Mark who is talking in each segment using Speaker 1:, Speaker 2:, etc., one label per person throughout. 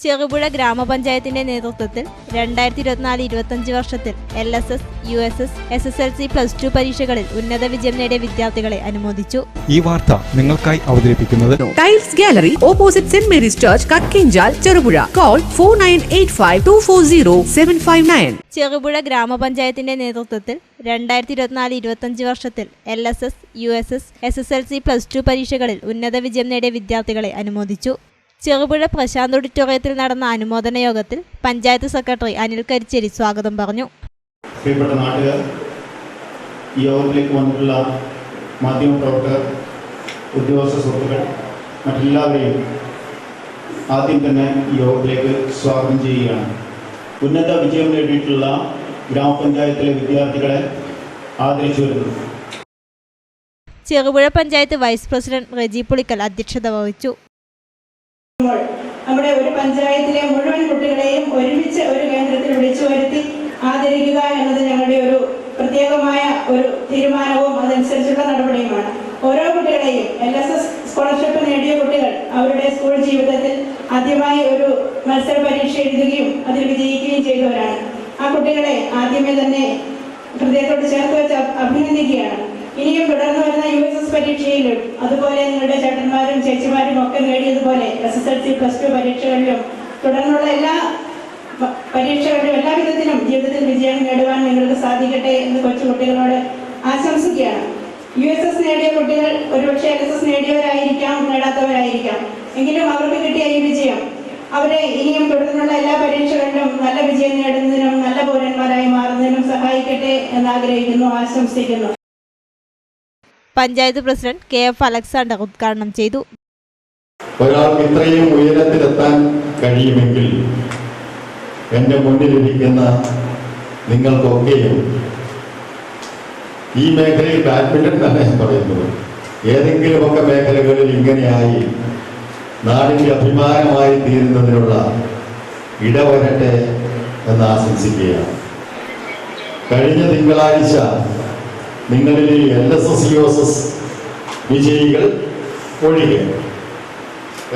Speaker 1: ചെറുപുഴ ഗ്രാമപഞ്ചായത്തിന്റെ നേതൃത്വത്തിൽ രണ്ടായിരത്തി ഇരുപത്തിനാല് ഇരുപത്തഞ്ച് വർഷത്തിൽ L S S U S S S S L C plus two പരീക്ഷകളിൽ ഉന്നത വിജയം നേടിയ വിദ്യാർത്ഥികളെ അനുമോദിച്ചു.
Speaker 2: ഈ വാർത്ത നിങ്ങൾക്കായി അവതരിപ്പിക്കുന്നത്
Speaker 3: tiles gallery opposite saint Mary's church Kakkinchal Cherupuzha call four nine eight five two four zero seven five nine
Speaker 1: Cherupuzha ഗ്രാമപഞ്ചായത്തിന്റെ നേതൃത്വത്തിൽ രണ്ടായിരത്തി ഇരുപത്തിനാല് ഇരുപത്തഞ്ച് വർഷത്തിൽ L S S U S S S S L C plus two പരീക്ഷകളിൽ ഉന്നത വിജയം നേടിയ വിദ്യാർത്ഥികളെ അനുമോദിച്ചു. ചെറുപുഴ പ്രശാന്ത് ഓഡിറ്റോറിയത്തിൽ നടന്ന അനുമോദന യോഗത്തിൽ പഞ്ചായത്ത് സെക്രട്ടറി അനിൽ കരിച്ചേരി സ്വാഗതം പറഞ്ഞു.
Speaker 4: പ്രിയപ്പെട്ട നാട്ടുകാർ ഈ യോഗത്തിലേക്ക് വന്നിട്ടുള്ള മാധ്യമപ്രവർത്തകർ ഉദ്യോഗസ്ഥ സുഹൃത്തുക്കൾ മറ്റെല്ലാവരെയും ആദ്യം തന്നെ ഈ യോഗത്തിലേക്ക് സ്വാഗതം ചെയ്യുകയാണ്. ഉന്നത വിജയം നേടിയിട്ടുള്ള ഗ്രാമപഞ്ചായത്തിലെ വിദ്യാർത്ഥികളെ ആദരിച്ചു വരുന്നു.
Speaker 1: ചെറുപുഴ പഞ്ചായത്ത് വൈസ് പ്രസിഡന്റ് റെജി പുളിക്കൽ അധ്യക്ഷത വഹിച്ചു.
Speaker 5: നമ്മുടെ ഒരു പഞ്ചായത്തിലെ മുഴുവൻ കുട്ടികളെയും ഒരുമിച്ച് ഒരു കേന്ദ്രത്തിൽ വിളിച്ചു വരുത്തി ആദരിക്കുക എന്നത് ഞങ്ങളുടെ ഒരു പ്രത്യേകമായ ഒരു തീരുമാനവും അതനുസരിച്ചുള്ള നടപടിയുമാണ്. ഓരോ കുട്ടികളെയും എൽ എസ് എസ് സ്കോളർഷിപ്പ് നേടിയ കുട്ടികൾ അവരുടെ സ്കൂൾ ജീവിതത്തിൽ ആദ്യമായി ഒരു മത്സര പരീക്ഷ എഴുതുകയും അതിൽ വിജയിക്കുകയും ചെയ്തവരാണ്. ആ കുട്ടികളെ ആദ്യമേ തന്നെ ഹൃദയത്തോട് ചേർത്ത് വെച്ച് അഭിനന്ദിക്കുകയാണ്. ഇനിയും തുടർന്ന് വരുന്ന യു എസ് എസ് പരീക്ഷയിലും അതുപോലെ നിങ്ങളുടെ ചേട്ടന്മാരും ചേച്ചിമാരും ഒക്കെ നേടിയതുപോലെ S S L C plus two പരീക്ഷകളിലും തുടർന്നുള്ള എല്ലാ പരീക്ഷകളിലും എല്ലാ വിധത്തിലും ജീവിതത്തിൽ വിജയം നേടുവാൻ നിങ്ങൾക്ക് സാധിക്കട്ടെ എന്ന് കൊച്ചുകുട്ടികളോട് ആശംസിക്കുകയാണ്. യു എസ് എസ് നേടിയ കുട്ടികൾ ഒരുപക്ഷെ എൽ എസ് എസ് നേടിയവരായിരിക്കാം നേടാത്തവരായിരിക്കാം. എങ്കിലും അവർക്ക് കിട്ടിയ ഈ വിജയം അവരെ ഇനിയും തുടർന്നുള്ള എല്ലാ പരീക്ഷകളിലും നല്ല വിജയം നേടുന്നതിനും നല്ല പൗരന്മാരായി മാറുന്നതിനും സഹായിക്കട്ടെ എന്ന് ആഗ്രഹിക്കുന്നു ആശംസിക്കുന്നു.
Speaker 1: Panchayat president K F Alexander ഉദ്ഘാടനം ചെയ്തു.
Speaker 6: ഒരാൾക്ക് ഇത്രയും ഉയരത്തിലെത്താൻ കഴിയുമെങ്കിൽ എന്റെ മുന്നിലിരിക്കുന്ന നിങ്ങൾക്കൊക്കെയും ഈ മേഖലയിൽ ബാഡ്മിന്റൺ തന്നെ പറയുന്നത്. ഏതെങ്കിലുമൊക്കെ മേഖലകളിൽ ഇങ്ങനെയായി നാടിന്റെ അഭിമാനമായി തീരുന്നതിനുള്ള ഇടവരട്ടെ എന്ന് ആശംസിക്കുകയാണ്. കഴിഞ്ഞ തിങ്കളാഴ്ച നിങ്ങളിൽ L S S U S S വിജയികൾ ഒഴികെ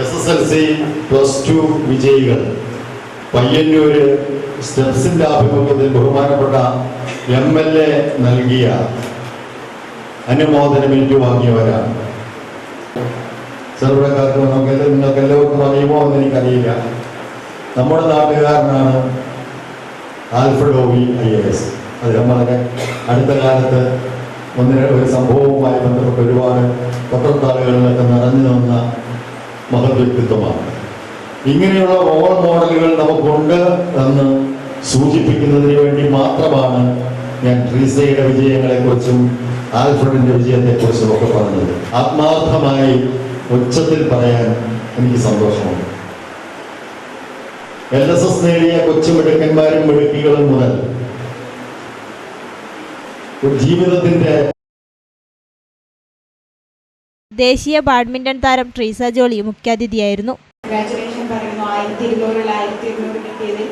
Speaker 6: S S L C plus two വിജയികൾ പയ്യന്നൂര് സ്റ്റെപ്സിന്റെ ആഭിമുഖ്യത്തിൽ ബഹുമാനപ്പെട്ട എം എൽ എ നൽകിയ അനുമോദനം ഏറ്റുവാങ്ങിയവരാണ്. ചെറുപ്പക്കാർക്ക് നമുക്ക് നിങ്ങൾക്ക് എല്ലാവർക്കും അറിയുമോ എന്ന് എനിക്കറിയില്ല. നമ്മുടെ നാട്ടുകാരനാണ് ആൽഫ്രഡോവി ഐ എ എസ്. അദ്ദേഹം വളരെ അടുത്ത കാലത്ത് ഒന്നിന് ഒരു സംഭവവുമായി ബന്ധപ്പെട്ട് ഒരുപാട് പത്രത്താളുകളിലൊക്കെ നിറഞ്ഞു നിന്ന മഹത് വ്യക്തിത്വമാണ്. ഇങ്ങനെയുള്ള റോൾ മോഡലുകൾ നമുക്കുണ്ട് എന്ന് സൂചിപ്പിക്കുന്നതിന് വേണ്ടി മാത്രമാണ് ഞാൻ ട്രീസയുടെ വിജയങ്ങളെക്കുറിച്ചും ആൽഫ്രഡിന്റെ വിജയത്തെക്കുറിച്ചും ഒക്കെ പറഞ്ഞത്. ആത്മാർത്ഥമായി ഉച്ചത്തിൽ പറയാൻ എനിക്ക് സന്തോഷമുണ്ട്. എൽ എസ് എസ് നേടിയ കൊച്ചു മിടുക്കന്മാരും മിടുക്കികളും മുതൽ ഒരു ജീവിതത്തിന്റെ
Speaker 1: ദേശീയ ബാഡ്മിന്റൺ താരം ട്രീസ ജോളി മുഖ്യാതിഥിയായിരുന്നു.
Speaker 7: പറയുന്നു. ആയിരത്തി ഇരുന്നൂറിൽ ആയിരത്തി ഇരുന്നൂറ് കിട്ടിയതിൽ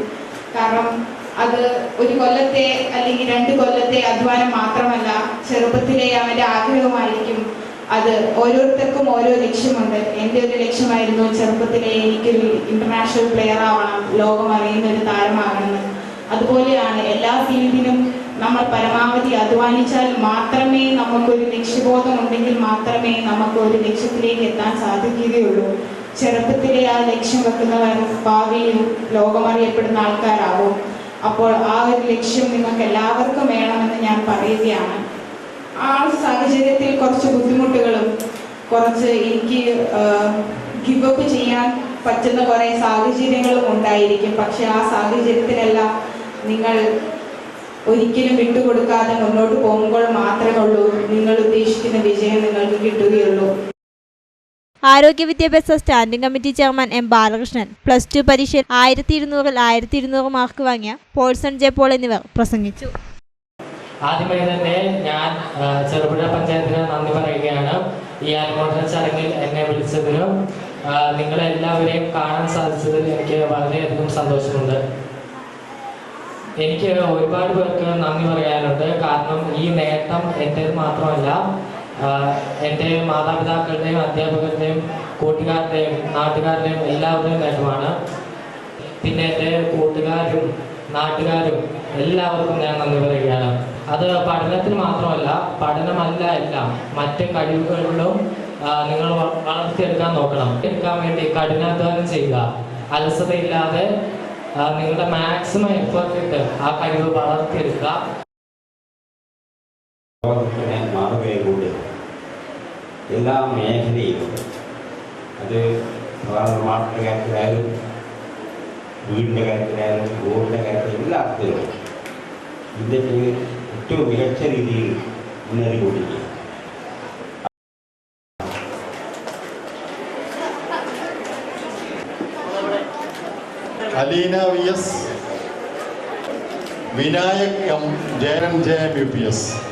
Speaker 7: കാരണം അത് ഒരു കൊല്ലത്തെ അല്ലെങ്കിൽ രണ്ട് കൊല്ലത്തെ അധ്വാനം മാത്രമല്ല ചെറുപ്പത്തിലെ അവന്റെ ആഗ്രഹമായിരിക്കും അത് ഓരോരുത്തർക്കും ഓരോ ലക്ഷ്യമുണ്ട്. എന്റെ ഒരു ലക്ഷ്യമായിരുന്നു ചെറുപ്പത്തിലെ എനിക്കൊരു ഇന്റർനാഷണൽ പ്ലെയർ ആവണം ലോകം അറിയുന്ന ഒരു താരമാകണമെന്ന്. അതുപോലെയാണ് എല്ലാ ഫീൽഡിലും നമ്മൾ പരമാവധി അധ്വാനിച്ചാൽ മാത്രമേ നമുക്കൊരു ലക്ഷ്യബോധം ഉണ്ടെങ്കിൽ മാത്രമേ നമുക്ക് ഒരു ലക്ഷ്യത്തിലേക്ക് എത്താൻ സാധിക്കുകയുള്ളൂ. ചെറുപ്പത്തിലെ ആ ലക്ഷ്യം വെക്കുന്നവർ ഭാവിയിൽ ലോകമറിയപ്പെടുന്ന ആൾക്കാരാകും അപ്പോൾ ആ ഒരു ലക്ഷ്യം നിങ്ങൾക്ക് എല്ലാവർക്കും വേണമെന്ന് ഞാൻ പറയുകയാണ്. ആ സാഹചര്യത്തിൽ കുറച്ച് ബുദ്ധിമുട്ടുകളും കുറച്ച് എനിക്ക് ഗിവ് അപ്പ് ചെയ്യാൻ പറ്റുന്ന കുറേ സാഹചര്യങ്ങളും ഉണ്ടായിരിക്കും. പക്ഷെ ആ സാഹചര്യത്തിലെല്ലാം നിങ്ങൾ ഒരിക്കലും വിട്ടുകൊടുക്കാതെ മുന്നോട്ട് പോകുമ്പോൾ മാത്രമേ ഉള്ളൂ. നിങ്ങൾ ഉദ്ദേശിക്കുന്ന വിജയം നിങ്ങൾക്ക് കിട്ടുകയുള്ളൂ.
Speaker 1: ആരോഗ്യ വിദ്യാഭ്യാസ standing committee chairman M Balakrishnan plus two പരീക്ഷയിൽ ആയിരത്തി ഇരുന്നൂറിൽ ആയിരത്തി ഇരുന്നൂറ് മാർക്ക് വാങ്ങിയ പോൾസൺ ജെ പോൾ എന്നിവർ പ്രസംഗിച്ചു.
Speaker 8: ആദ്യമായി തന്നെ ഞാൻ ചെറുപുഴ പഞ്ചായത്തിന് നന്ദി പറയുകയാണ്. ഈ അനുമോദന ചടങ്ങിൽ എന്നെ വിളിച്ചതിനും നിങ്ങളെല്ലാവരെയും കാണാൻ സാധിച്ചതിൽ എനിക്ക് വളരെയധികം സന്തോഷമുണ്ട്. എനിക്ക് ഒരുപാട് പേർക്ക് നന്ദി പറയാനുണ്ട്. കാരണം ഈ നേട്ടം എന്റേത് മാത്രമല്ല എന്റെ മാതാപിതാക്കളുടെയും അധ്യാപകരുടെയും കൂട്ടുകാരുടെയും നാട്ടുകാരുടെയും എല്ലാവരുടെയും നേട്ടമാണ്. പിന്നെ എന്റെ കൂട്ടുകാരും നാട്ടുകാരും എല്ലാവർക്കും ഞാൻ നന്ദി പറയുകയാണ്. അത് പഠനത്തിന് മാത്രമല്ല പഠനമല്ല എല്ലാം. മറ്റ് കഴിവുകളിലും നിങ്ങൾ വളർത്തിയെടുക്കാൻ നോക്കണം. എടുക്കാൻ വേണ്ടി കഠിനാധ്വാനം ചെയ്യുക. അലസതയില്ലാതെ നിങ്ങളുടെ മാക്സിമം എഫേർട്ട് ഇട്ട് ആ കഴിവ് വളർത്തിയെടുക്കുക
Speaker 9: ലോകത്തിന് മാറുകയുണ്ട് എല്ലാ മേഖലയിലും അത് ഭവന നിർമ്മാണത്തിൻ്റെ കാര്യത്തിലായാലും വീടിൻ്റെ കാര്യത്തിലായാലും റോഡിൻ്റെ കാര്യത്തിൽ എല്ലാത്തിലും ഇന്ത്യക്ക് ഏറ്റവും മികച്ച രീതിയിൽ മുന്നേറിക്കൊണ്ടിരിക്കുക
Speaker 6: Aleena V S. Vinayak M ജയരഞ്ജയം U P S.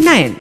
Speaker 3: nine